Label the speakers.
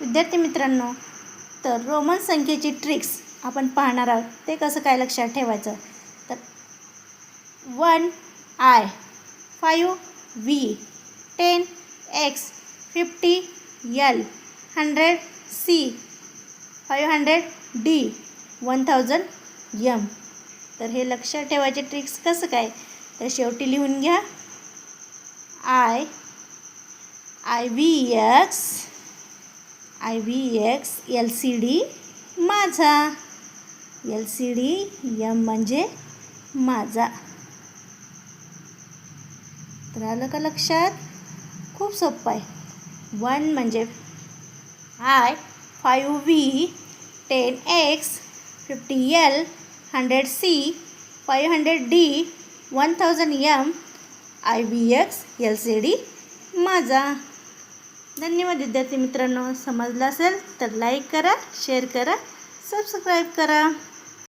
Speaker 1: विद्यार्थी मित्रांनो तर रोमन संख्येची ट्रिक्स आपण पाहणार आहोत. ते कसं काय लक्षात ठेवायचं? तर one I five V ten X fifty L hundred C five hundred D one thousand M तर हे लक्षात ठेवायचे ट्रिक्स कसं काय? तर शेवटी लिहून घ्या. I I V X I V X L C D माझा. एल सी डी यम म्हणजे माझा. तर आलं का लक्षात? खूप सोपं आहे. वन म्हणजे I five V ten X fifty L hundred C five hundred D one thousand M I V X L C D माझा. धन्यवाद विद्यार्थी मित्रांनो. समजलं असेल तर लाईक करा शेअर करा सबस्क्राईब करा.